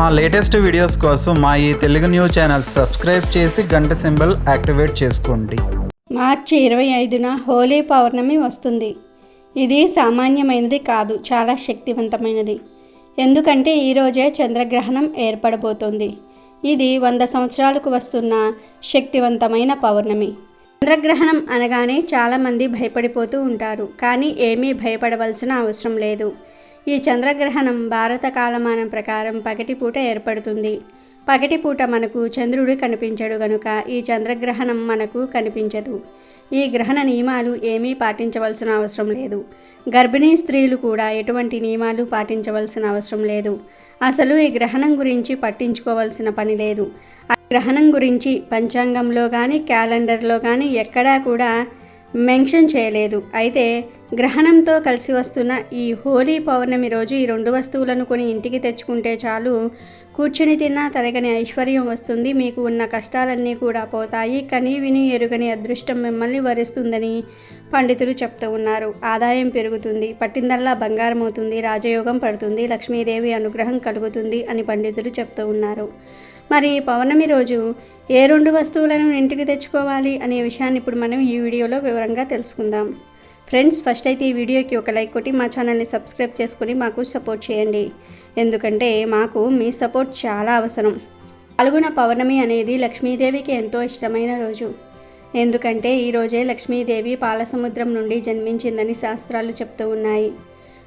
మా latest videos కోసం మా ఈ తెలుగు న్యూస్ ఛానల్ సబ్స్క్రైబ్ చేసి గంట సింబల్ యాక్టివేట్ చేసుకోండి. మార్చి ఇరవై ఐదున హోలీ పౌర్ణమి వస్తుంది. ఇది సామాన్యమైనది కాదు చాలా శక్తివంతమైనది. ఎందుకంటే ఈరోజే చంద్రగ్రహణం ఏర్పడబోతోంది. ఇది వంద సంవత్సరాలకు వస్తున్న శక్తివంతమైన పౌర్ణమి. చంద్రగ్రహణం అనగానే చాలామంది భయపడిపోతూ ఉంటారు కానీ ఏమీ భయపడవలసిన అవసరం లేదు. ఈ చంద్రగ్రహణం భారత కాలమానం ప్రకారం పగటిపూట ఏర్పడుతుంది. పగటిపూట మనకు చంద్రుడు కనిపించడు గనుక ఈ చంద్రగ్రహణం మనకు కనిపించదు. ఈ గ్రహణ నియమాలు ఏమీ పాటించవలసిన అవసరం లేదు. గర్భిణీ స్త్రీలు కూడా ఎటువంటి నియమాలు పాటించవలసిన అవసరం లేదు. అసలు ఈ గ్రహణం గురించి పట్టించుకోవాల్సిన పని లేదు. ఆ గ్రహణం గురించి పంచాంగంలో కానీ క్యాలెండర్లో కానీ ఎక్కడా కూడా మెన్షన్ చేయలేదు. అయితే గ్రహణంతో కలిసి వస్తున్న ఈ హోలీ పౌర్ణమి రోజు ఈ రెండు వస్తువులను కొని ఇంటికి తెచ్చుకుంటే చాలు. కూర్చుని తిన్నా తరగని ఐశ్వర్యం వస్తుంది. మీకు ఉన్న కష్టాలన్నీ కూడా పోతాయి. కని విని ఎరుగని అదృష్టం మిమ్మల్ని వరిస్తుందని పండితులు చెప్తూ ఉన్నారు. ఆదాయం పెరుగుతుంది. పట్టిందల్లా బంగారం అవుతుంది. రాజయోగం పడుతుంది. లక్ష్మీదేవి అనుగ్రహం కలుగుతుంది అని పండితులు చెప్తూ ఉన్నారు. మరి పౌర్ణమి రోజు ఏ రెండు వస్తువులను ఇంటికి తెచ్చుకోవాలి అనే విషయాన్ని ఇప్పుడు మనం ఈ వీడియోలో వివరంగా తెలుసుకుందాం. ఫ్రెండ్స్ ఫస్ట్ అయితే ఈ వీడియోకి ఒక లైక్ కొట్టి మా ఛానల్ని సబ్స్క్రైబ్ చేసుకుని మాకు సపోర్ట్ చేయండి. ఎందుకంటే మాకు మీ సపోర్ట్ చాలా అవసరం. పాల్గొన పౌర్ణమి అనేది లక్ష్మీదేవికి ఎంతో ఇష్టమైన రోజు. ఎందుకంటే ఈ రోజే లక్ష్మీదేవి పాలసముద్రం నుండి జన్మించిందని శాస్త్రాలు చెప్తూ ఉన్నాయి.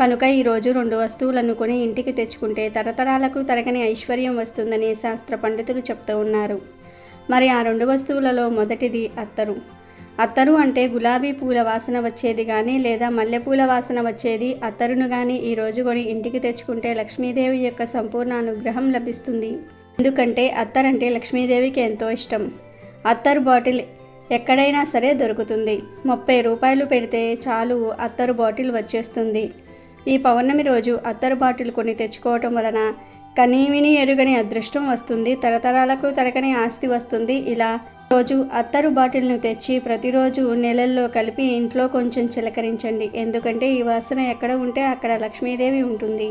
కనుక ఈరోజు రెండు వస్తువులను కొని ఇంటికి తెచ్చుకుంటే తరతరాలకు తరగని ఐశ్వర్యం వస్తుందని శాస్త్ర పండితులు చెప్తూ ఉన్నారు. మరి ఆ రెండు వస్తువులలో మొదటిది అత్తరు. అత్తరు అంటే గులాబీ పూల వాసన వచ్చేది కానీ లేదా మల్లెపూల వాసన వచ్చేది అత్తరును కానీ ఈరోజు కొని ఇంటికి తెచ్చుకుంటే లక్ష్మీదేవి యొక్క సంపూర్ణ అనుగ్రహం లభిస్తుంది. ఎందుకంటే అత్తరంటే లక్ష్మీదేవికి ఎంతో ఇష్టం. అత్తరు బాటిల్ ఎక్కడైనా సరే దొరుకుతుంది. ముప్పై రూపాయలు పెడితే చాలు అత్తరు బాటిల్ వచ్చేస్తుంది. ఈ పౌర్ణమి రోజు అత్తరు బాటిల్ కొని తెచ్చుకోవటం వలన కనీవిని ఎరుగని అదృష్టం వస్తుంది. తరతరాలకు తరగని ఆస్తి వస్తుంది. ఇలా రోజు అత్తరు బాటిల్ను తెచ్చి ప్రతిరోజు నెలల్లో కలిపి ఇంట్లో కొంచెం చిలకరించండి. ఎందుకంటే ఈ వాసన ఎక్కడ ఉంటే అక్కడ లక్ష్మీదేవి ఉంటుంది.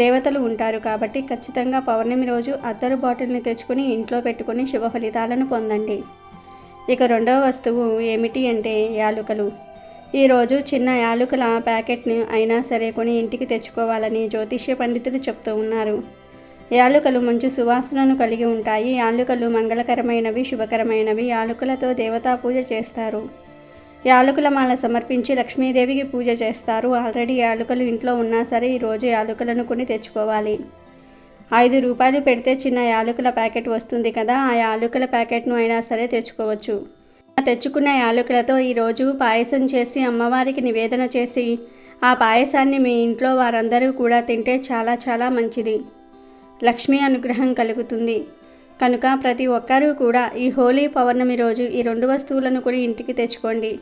దేవతలు ఉంటారు కాబట్టి ఖచ్చితంగా పౌర్ణమి రోజు అత్తరు బాటిల్ని తెచ్చుకొని ఇంట్లో పెట్టుకుని శుభ ఫలితాలను పొందండి. ఇక రెండవ వస్తువు ఏమిటి అంటే యాలుకలు. ఈరోజు చిన్న యాలుకల ప్యాకెట్ని అయినా సరే కొని ఇంటికి తెచ్చుకోవాలని జ్యోతిష్య పండితులు చెప్తూ ఉన్నారు. యాలుకలు మంచి సువాసనను కలిగి ఉంటాయి. యాలుకలు మంగళకరమైనవి శుభకరమైనవి. యాలుకలతో దేవతా పూజ చేస్తారు. యాలకుల మాల సమర్పించి లక్ష్మీదేవికి పూజ చేస్తారు. ఆల్రెడీ యాలకులు ఇంట్లో ఉన్నా సరే ఈరోజు యాలకులను కొని తెచ్చుకోవాలి. ఐదు రూపాయలు పెడితే చిన్న యాలకుల ప్యాకెట్ వస్తుంది కదా ఆ యాలకుల ప్యాకెట్ను అయినా సరే తెచ్చుకోవచ్చు. ఆ తెచ్చుకున్న యాలకులతో ఈరోజు పాయసం చేసి అమ్మవారికి నివేదన చేసి ఆ పాయసాన్ని మీ ఇంట్లో వారందరూ కూడా తింటే చాలా చాలా మంచిది. లక్ష్మీ అనుగ్రహం కలుగుతుంది. కనుక ప్రతి ఒక్కరూ కూడా ఈ హోలీ పౌర్ణమి రోజు ఈ రెండు వస్తువులను కొని ఇంటికి తెచ్చుకోండి.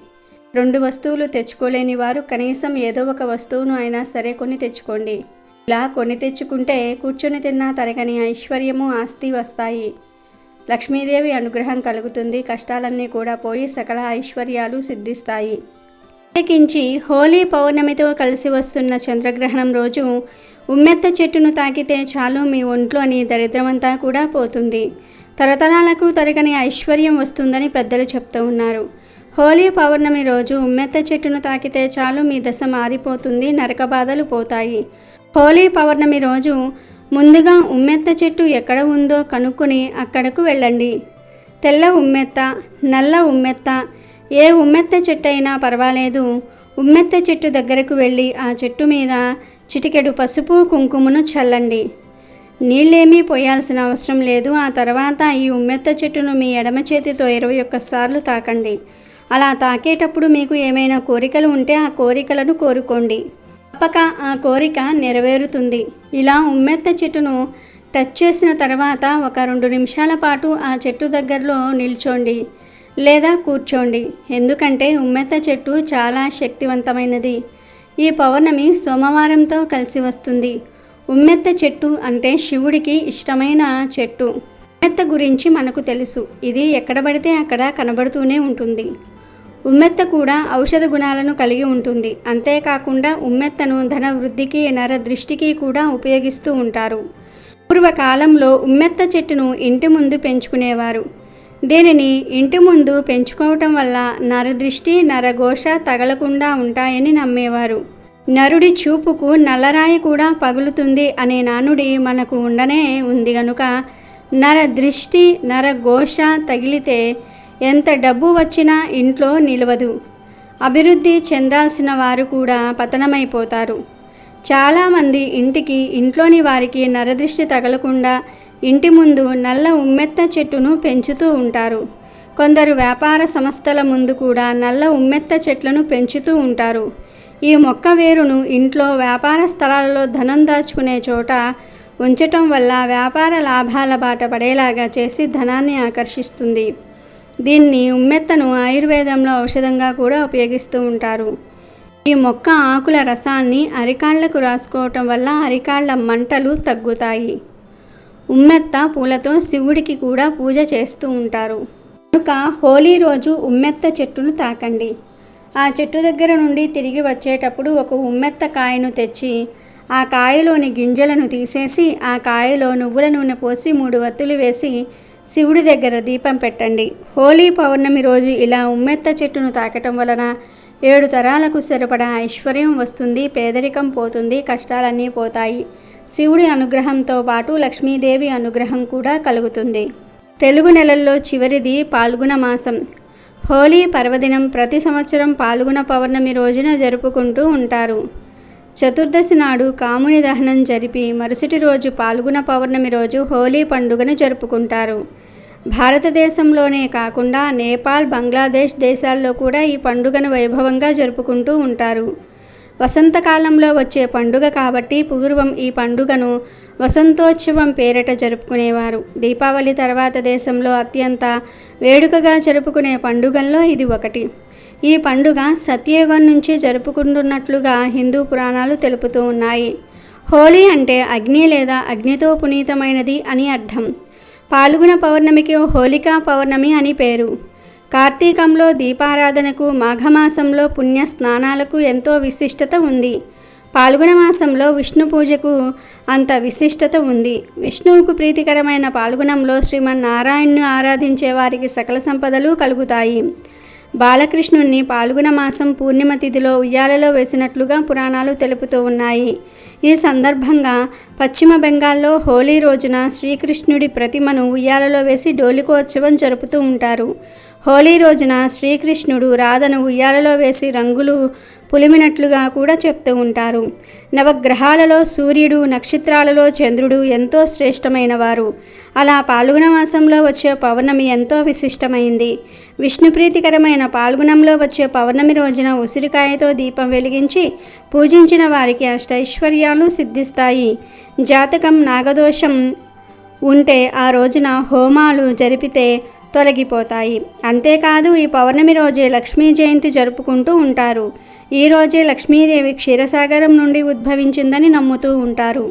రెండు వస్తువులు తెచ్చుకోలేని వారు కనీసం ఏదో ఒక వస్తువును అయినా సరే కొని తెచ్చుకోండి. ఇలా కొని తెచ్చుకుంటే కూర్చొని తిన్నా తరగని ఐశ్వర్యము ఆస్తి వస్తాయి. లక్ష్మీదేవి అనుగ్రహం కలుగుతుంది. కష్టాలన్నీ కూడా పోయి సకల ఐశ్వర్యాలు సిద్ధిస్తాయి. ప్రత్యేకించి హోలీ పౌర్ణమితో కలిసి వస్తున్న చంద్రగ్రహణం రోజు ఉమ్మెత్త చెట్టును తాకితే చాలు మీ ఒంట్లోని దరిద్రమంతా కూడా పోతుంది. తరతరాలకు తరగని ఐశ్వర్యం వస్తుందని పెద్దలు చెప్తూ ఉన్నారు. హోలీ పౌర్ణమి రోజు ఉమ్మెత్త చెట్టును తాకితే చాలు మీ దశ మారిపోతుంది నరక బాధలు పోతాయి. హోలీ పౌర్ణమి రోజు ముందుగా ఉమ్మెత్త చెట్టు ఎక్కడ ఉందో కనుక్కొని అక్కడకు వెళ్ళండి. తెల్ల ఉమ్మెత్త నల్ల ఉమ్మెత్త ఏ ఉమ్మెత్త చెట్టు అయినా పర్వాలేదు. ఉమ్మెత్త చెట్టు దగ్గరకు వెళ్ళి ఆ చెట్టు మీద చిటికెడు పసుపు కుంకుమను చల్లండి. నీళ్ళేమీ పోయాల్సిన అవసరం లేదు. ఆ తర్వాత ఈ ఉమ్మెత్త చెట్టును మీ ఎడమ చేతితో ఇరవై ఒక్కసార్లు తాకండి. అలా తాకేటప్పుడు మీకు ఏమైనా కోరికలు ఉంటే ఆ కోరికలను కోరుకోండి. తప్పక ఆ కోరిక నెరవేరుతుంది. ఇలా ఉమ్మెత్త చెట్టును టచ్ చేసిన తర్వాత ఒక రెండు నిమిషాల పాటు ఆ చెట్టు దగ్గరలో నిల్చోండి. లేదా కూర్చోండి. ఎందుకంటే ఉమ్మెత్త చెట్టు చాలా శక్తివంతమైనది. ఈ పౌర్ణమి సోమవారంతో కలిసి వస్తుంది. ఉమ్మెత్త చెట్టు అంటే శివుడికి ఇష్టమైన చెట్టు. ఉమ్మెత్త గురించి మనకు తెలుసు. ఇది ఎక్కడ పడితే అక్కడ కనబడుతూనే ఉంటుంది. ఉమ్మెత్త కూడా ఔషధ గుణాలను కలిగి ఉంటుంది. అంతేకాకుండా ఉమ్మెత్తను ధన వృద్ధికి నర దృష్టికి కూడా ఉపయోగిస్తూ ఉంటారు. పూర్వకాలంలో ఉమ్మెత్త చెట్టును ఇంటి ముందు పెంచుకునేవారు. దీనిని ఇంటి ముందు పెంచుకోవటం వల్ల నరదృష్టి నరఘోష తగలకుండా ఉంటాయని నమ్మేవారు. నరుడి చూపుకు నల్లరాయి కూడా పగులుతుంది అనే నానుడి మనకు ఉండనే ఉంది గనుక నర దృష్టి నరఘోష తగిలితే ఎంత డబ్బు వచ్చినా ఇంట్లో నిలవదు. అభివృద్ధి చెందాల్సిన వారు కూడా పతనమైపోతారు. చాలామంది ఇంటికి ఇంట్లోని వారికి నరదృష్టి తగలకుండా ఇంటి ముందు నల్ల ఉమ్మెత్త చెట్టును పెంచుతూ ఉంటారు. కొందరు వ్యాపార సంస్థల ముందు కూడా నల్ల ఉమ్మెత్త చెట్లను పెంచుతూ ఉంటారు. ఈ మొక్క వేరును ఇంట్లో వ్యాపార స్థలాలలో ధనం దాచుకునే చోట ఉంచటం వల్ల వ్యాపార లాభాల బాట పడేలాగా చేసి ధనాన్ని ఆకర్షిస్తుంది. దీన్ని ఉమ్మెత్తను ఆయుర్వేదంలో ఔషధంగా కూడా ఉపయోగిస్తూ ఉంటారు. ఈ మొక్క ఆకుల రసాన్ని అరికాళ్ళకు రాసుకోవటం వల్ల అరికాళ్ళ మంటలు తగ్గుతాయి. ఉమ్మెత్త పూలతో శివుడికి కూడా పూజ చేస్తూ ఉంటారు. కనుక హోలీ రోజు ఉమ్మెత్త చెట్టును తాకండి. ఆ చెట్టు దగ్గర నుండి తిరిగి వచ్చేటప్పుడు ఒక ఉమ్మెత్త కాయను తెచ్చి ఆ కాయలోని గింజలను తీసేసి ఆ కాయలో నువ్వుల నూనె పోసి మూడు వత్తులు వేసి శివుడి దగ్గర దీపం పెట్టండి. హోలీ పౌర్ణమి రోజు ఇలా ఉమ్మెత్త చెట్టును తాకటం వలన ఏడు తరాలకు సరిపడా ఐశ్వర్యం వస్తుంది పేదరికం పోతుంది కష్టాలన్నీ పోతాయి. శివుడి అనుగ్రహంతో పాటు లక్ష్మీదేవి అనుగ్రహం కూడా కలుగుతుంది. తెలుగు నెలల్లో చివరిది పాల్గొన మాసం. హోలీ పర్వదినం ప్రతి సంవత్సరం పాల్గొన పౌర్ణమి రోజున జరుపుకుంటూ ఉంటారు. చతుర్దశి నాడు కాముని దహనం జరిపి మరుసటి రోజు పాల్గొన పౌర్ణమి రోజు హోలీ పండుగను జరుపుకుంటారు. భారతదేశంలోనే కాకుండా నేపాల్ బంగ్లాదేశ్ దేశాల్లో కూడా ఈ పండుగను వైభవంగా జరుపుకుంటూ ఉంటారు. వసంతకాలంలో వచ్చే పండుగ కాబట్టి పూర్వం ఈ పండుగను వసంతోత్సవం పేరిట జరుపుకునేవారు. దీపావళి తర్వాత దేశంలో అత్యంత వేడుకగా జరుపుకునే పండుగల్లో ఇది ఒకటి. ఈ పండుగ సత్యయుగం నుంచి జరుపుకుంటున్నట్లుగా హిందూ పురాణాలు తెలుపుతూ ఉన్నాయి. హోలీ అంటే అగ్ని లేదా అగ్నితో పునీతమైనది అని అర్థం. పాల్గొన పౌర్ణమికి హోళికా పౌర్ణమి అని పేరు. కార్తీకంలో దీపారాధనకు మాఘమాసంలో పుణ్య స్నానాలకు ఎంతో విశిష్టత ఉంది. పాల్గొన మాసంలో విష్ణు పూజకు అంత విశిష్టత ఉంది. విష్ణువుకు ప్రీతికరమైన పాల్గొనంలో శ్రీమన్నారాయణ్ను ఆరాధించే వారికి సకల సంపదలు కలుగుతాయి. బాలకృష్ణుణ్ణి పాల్గొన మాసం పూర్ణిమ తిథిలో ఉయ్యాలలో వేసినట్లుగా పురాణాలు తెలుపుతూ ఉన్నాయి. ఈ సందర్భంగా పశ్చిమ బెంగాల్లో హోలీ రోజున శ్రీకృష్ణుడి ప్రతిమను ఉయ్యాలలో వేసి డోలికోత్సవం జరుపుతూ ఉంటారు. హోలీ రోజున శ్రీకృష్ణుడు రాధను ఉయ్యాలలో వేసి రంగులు పులిమినట్లుగా కూడా చెప్తూ ఉంటారు. నవగ్రహాలలో సూర్యుడు నక్షత్రాలలో చంద్రుడు ఎంతో శ్రేష్టమైన వారు అలా పాల్గొన మాసంలో వచ్చే పౌర్ణమి ఎంతో విశిష్టమైంది. విష్ణుప్రీతికరమైన పాల్గొనంలో వచ్చే పౌర్ణమి రోజున ఉసిరికాయతో దీపం వెలిగించి పూజించిన వారికి అష్టైశ్వర్యాలు సిద్ధిస్తాయి. జాతకం నాగదోషం ఉంటే ఆ రోజున హోమాలు జరిపితే తొలగిపోతాయి. అంతేకాదు ఈ పౌర్ణమి రోజే లక్ష్మీ జయంతి జరుపుకుంటూ ఉంటారు. ఈ రోజే లక్ష్మీదేవి క్షీరసాగరం నుండి ఉద్భవించిందని నమ్ముతూ ఉంటారు.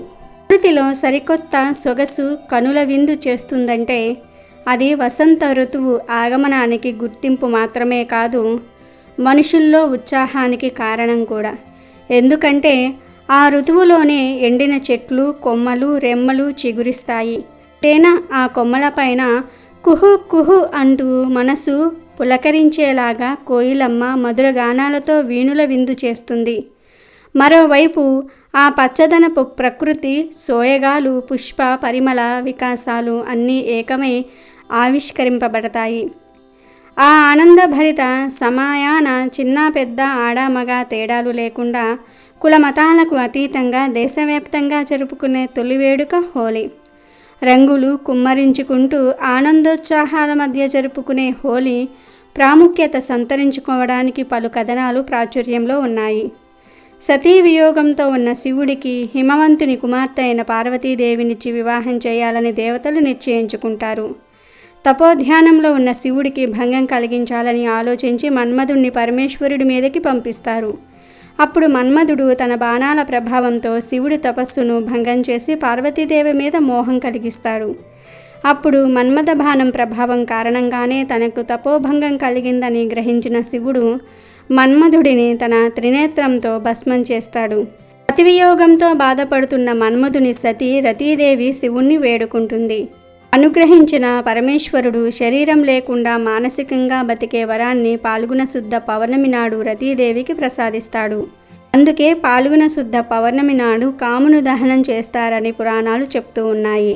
ప్రకృతిలో సరికొత్త సొగసు కనుల విందు చేస్తుందంటే అది వసంత ఋతువు ఆగమనానికి గుర్తింపు మాత్రమే కాదు మనుషుల్లో ఉత్సాహానికి కారణం కూడా. ఎందుకంటే ఆ ఋతువులోనే ఎండిన చెట్లు కొమ్మలు రెమ్మలు చిగురిస్తాయి. తేన ఆ కొమ్మలపైన కుహు కుహు అంటూ మనసు పులకరించేలాగా కోయిలమ్మ మధుర గానాలతో వీణుల విందు చేస్తుంది. మరోవైపు ఆ పచ్చదనపు ప్రకృతి సోయగాలు పుష్ప పరిమళ వికాసాలు అన్నీ ఏకమై ఆవిష్కరింపబడతాయి. ఆ ఆనందభరిత సమాయాన చిన్న పెద్ద ఆడ మగ తేడాలు లేకుండా కుల మతాలకు అతీతంగా దేశవ్యాప్తంగా జరుపుకునే తొలి వేడుక హోలీ. రంగులు కుమ్మరించుకుంటూ ఆనందోత్సాహాల మధ్య జరుపుకునే హోలీ ప్రాముఖ్యత సంతరించుకోవడానికి పలు కథనాలు ప్రాచుర్యంలో ఉన్నాయి. సతీ వియోగంతో ఉన్న శివుడికి హిమవంతుని కుమార్తె అయిన పార్వతీదేవినిచ్చి వివాహం చేయాలని దేవతలు నిశ్చయించుకుంటారు. తపోధ్యానంలో ఉన్న శివుడికి భంగం కలిగించాలని ఆలోచించి మన్మధుణ్ణి పరమేశ్వరుడి మీదకి పంపిస్తారు. అప్పుడు మన్మధుడు తన బాణాల ప్రభావంతో శివుడి తపస్సును భంగం చేసి పార్వతీదేవి మీద మోహం కలిగిస్తాడు. అప్పుడు మన్మథ బాణం ప్రభావం కారణంగానే తనకు తపోభంగం కలిగిందని గ్రహించిన శివుడు మన్మధుడిని తన త్రినేత్రంతో భస్మం చేస్తాడు. అతివియోగంతో బాధపడుతున్న మన్మధుని సతి రతీదేవి శివుణ్ణి వేడుకుంటుంది. అనుగ్రహించిన పరమేశ్వరుడు శరీరం లేకుండా మానసికంగా బతికే వరాన్ని పాల్గొన శుద్ధ పౌర్ణమి నాడు రతీదేవికి ప్రసాదిస్తాడు. అందుకే పాల్గొన శుద్ధ పౌర్ణమి నాడు కామును దహనం చేస్తారని పురాణాలు చెప్తూ ఉన్నాయి.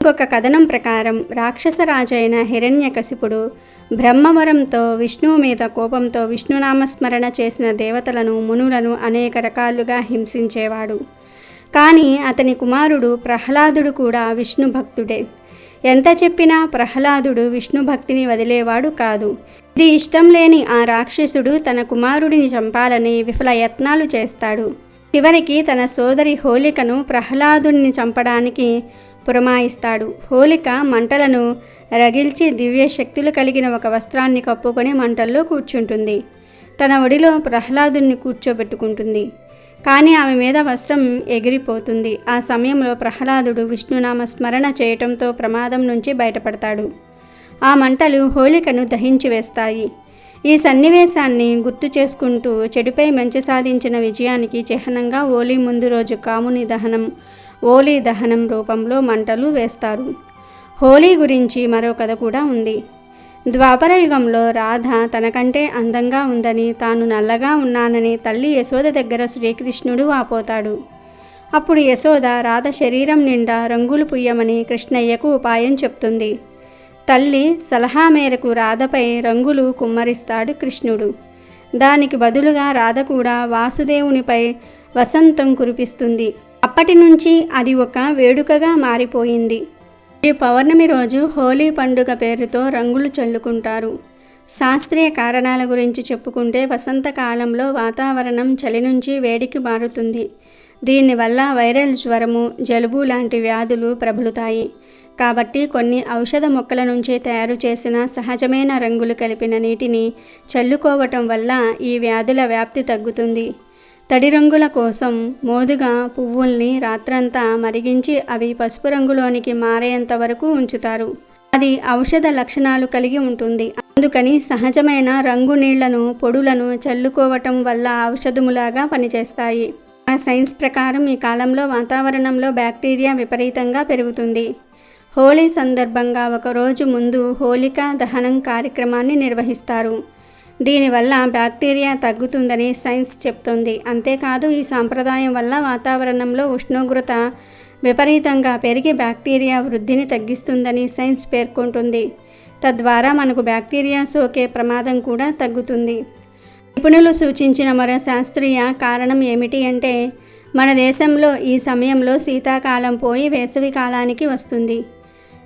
ఇంకొక కథనం ప్రకారం రాక్షస రాజైన హిరణ్యకశిపుడు బ్రహ్మవరంతో విష్ణువు మీద కోపంతో విష్ణునామస్మరణ చేసిన దేవతలను మునులను అనేక రకాలుగా హింసించేవాడు. కానీ అతని కుమారుడు ప్రహ్లాదుడు కూడా విష్ణు భక్తుడే ఎంత చెప్పినా ప్రహ్లాదుడు విష్ణు భక్తిని వదిలేవాడు కాదు. ఇది ఇష్టం లేని ఆ రాక్షసుడు తన కుమారుడిని చంపాలని విఫల యత్నాలు చేస్తాడు. చివరికి తన సోదరి హోలికను ప్రహ్లాదుడిని చంపడానికి పురమాయిస్తాడు. హోలిక మంటలను రగిల్చి దివ్య శక్తులు కలిగిన ఒక వస్త్రాన్ని కప్పుకొని మంటల్లో కూర్చుంటుంది. తన ఒడిలో ప్రహ్లాదుని కూర్చోబెట్టుకుంటుంది. కానీ ఆమె మీద వస్త్రం ఎగిరిపోతుంది. ఆ సమయంలో ప్రహ్లాదుడు విష్ణునామ స్మరణ చేయటంతో ప్రమాదం నుంచి బయటపడతాడు. ఆ మంటలు హోలికను దహించి వేస్తాయి. ఈ సన్నివేశాన్ని గుర్తు చేసుకుంటూ చెడుపై మంచి సాధించిన విజయానికి చిహ్నంగా ఓలీ ముందు రోజు కాముని దహనం ఓలీ దహనం రూపంలో మంటలు వేస్తారు. హోలీ గురించి మరో కథ కూడా ఉంది. ద్వాపర యుగంలో రాధ తనకంటే అందంగా ఉందని తాను నల్లగా ఉన్నానని తల్లి యశోద దగ్గర శ్రీకృష్ణుడు వాపోతాడు. అప్పుడు యశోద రాధ శరీరం నిండా రంగులు పుయ్యమని కృష్ణయ్యకు ఉపాయం చెప్తుంది. తల్లి సలహా మేరకు రాధపై రంగులు కుమ్మరిస్తాడు కృష్ణుడు. దానికి బదులుగా రాధ కూడా వాసుదేవునిపై వసంతం కురిపిస్తుంది. అప్పటి నుంచి అది ఒక వేడుకగా మారిపోయింది. ఈ పౌర్ణమి రోజు హోలీ పండుగ పేరుతో రంగులు చల్లుకుంటారు. శాస్త్రీయ కారణాల గురించి చెప్పుకుంటే వసంతకాలంలో వాతావరణం చలి నుంచి వేడికి మారుతుంది. దీనివల్ల వైరల్ జ్వరము జలుబు లాంటి వ్యాధులు ప్రబలుతాయి. కాబట్టి కొన్ని ఔషధ మొక్కల నుంచి తయారు చేసిన సహజమైన రంగులు కలిపిన నీటిని చల్లుకోవటం వల్ల ఈ వ్యాధుల వ్యాప్తి తగ్గుతుంది. తడి రంగుల కోసం మోదుగా పువ్వుల్ని రాత్రంతా మరిగించి అవి పసుపు రంగులోనికి మారేంత వరకు ఉంచుతారు. అది ఔషధ లక్షణాలు కలిగి ఉంటుంది. అందుకని సహజమైన రంగు నీళ్ళను పొడులను చల్లుకోవటం వల్ల ఔషధములాగా పనిచేస్తాయి. ఆ సైన్స్ ప్రకారం ఈ కాలంలో వాతావరణంలో బ్యాక్టీరియా విపరీతంగా పెరుగుతుంది. హోలీ సందర్భంగా ఒకరోజు ముందు హోలికా దహనం కార్యక్రమాన్ని నిర్వహిస్తారు. దీనివల్ల బ్యాక్టీరియా తగ్గుతుందని సైన్స్ చెప్తోంది. అంతేకాదు ఈ సాంప్రదాయం వల్ల వాతావరణంలో ఉష్ణోగ్రత విపరీతంగా పెరిగి బ్యాక్టీరియా వృద్ధిని తగ్గిస్తుందని సైన్స్ పేర్కొంటుంది. తద్వారా మనకు బ్యాక్టీరియా సోకే ప్రమాదం కూడా తగ్గుతుంది. నిపుణులు సూచించిన మరో శాస్త్రీయ కారణం ఏమిటి అంటే మన దేశంలో ఈ సమయంలో శీతాకాలం పోయి వేసవి కాలానికి వస్తుంది.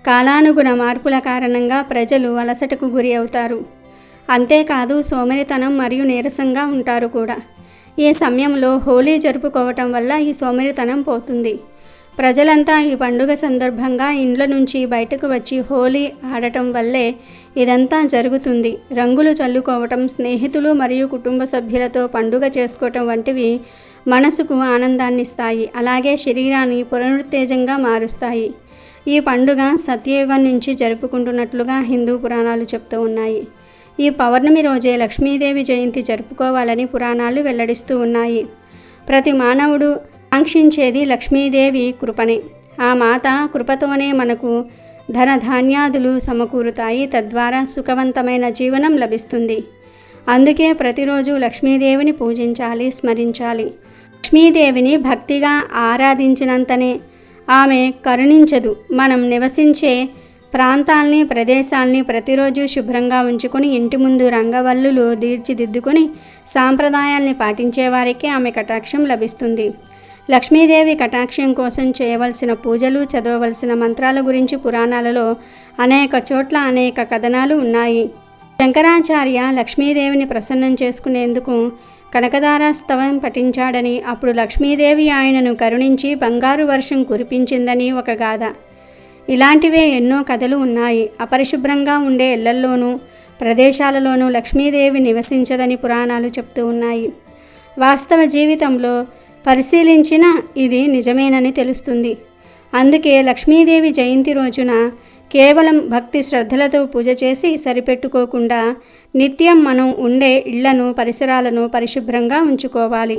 కాలానుగుణ మార్పుల కారణంగా ప్రజలు అలసటకు గురి అవుతారు. అంతేకాదు సోమరితనం మరియు నీరసంగా ఉంటారు కూడా. ఈ సమయంలో హోలీ జరుపుకోవటం వల్ల ఈ సోమరితనం పోతుంది. ప్రజలంతా ఈ పండుగ సందర్భంగా ఇండ్ల నుంచి బయటకు వచ్చి హోలీ ఆడటం వల్లే ఇదంతా జరుగుతుంది. రంగులు చల్లుకోవటం స్నేహితులు మరియు కుటుంబ సభ్యులతో పండుగ చేసుకోవటం వంటివి మనసుకు ఆనందాన్ని ఇస్తాయి అలాగే శరీరాన్ని పునరుత్తేజంగా మారుస్తాయి. ఈ పండుగ సత్యయుగం నుంచి జరుపుకుంటున్నట్లుగా హిందూ పురాణాలు చెప్తూ ఉన్నాయి. ఈ పౌర్ణమి రోజే లక్ష్మీదేవి జయంతి జరుపుకోవాలని పురాణాలు వెల్లడిస్తూ ఉన్నాయి. ప్రతి మానవుడు ఆంక్షించేది లక్ష్మీదేవి కృపనే. ఆ మాత కృపతోనే మనకు ధన ధాన్యాదులు సమకూరుతాయి తద్వారా సుఖవంతమైన జీవనం లభిస్తుంది. అందుకే ప్రతిరోజు లక్ష్మీదేవిని పూజించాలి స్మరించాలి. లక్ష్మీదేవిని భక్తిగా ఆరాధించినంతనే ఆమె కరుణించదు. మనం నివసించే ప్రాంతాల్ని ప్రదేశాల్ని ప్రతిరోజు శుభ్రంగా ఉంచుకొని ఇంటి ముందు రంగవల్లులు తీర్చిదిద్దుకొని సాంప్రదాయాల్ని పాటించేవారికి ఆమె కటాక్షం లభిస్తుంది. లక్ష్మీదేవి కటాక్షం కోసం చేయవలసిన పూజలు చదవవలసిన మంత్రాల గురించి పురాణాలలో అనేక చోట్ల అనేక కథనాలు ఉన్నాయి. శంకరాచార్య లక్ష్మీదేవిని ప్రసన్నం చేసుకునేందుకు కనకదారాస్తవం పఠించాడని అప్పుడు లక్ష్మీదేవి ఆయనను కరుణించి బంగారు వర్షం కురిపించిందని ఒక గాథ. ఇలాంటివే ఎన్నో కథలు ఉన్నాయి. అపరిశుభ్రంగా ఉండే ఇళ్ళల్లోనూ ప్రదేశాలలోనూ లక్ష్మీదేవి నివసించదని పురాణాలు చెప్తూ ఉన్నాయి. వాస్తవ జీవితంలో పరిశీలించిన ఇది నిజమేనని తెలుస్తుంది. అందుకే లక్ష్మీదేవి జయంతి రోజున కేవలం భక్తి శ్రద్ధలతో పూజ చేసి సరిపెట్టుకోకుండా నిత్యం మనం ఉండే ఇళ్ళను పరిసరాలను పరిశుభ్రంగా ఉంచుకోవాలి.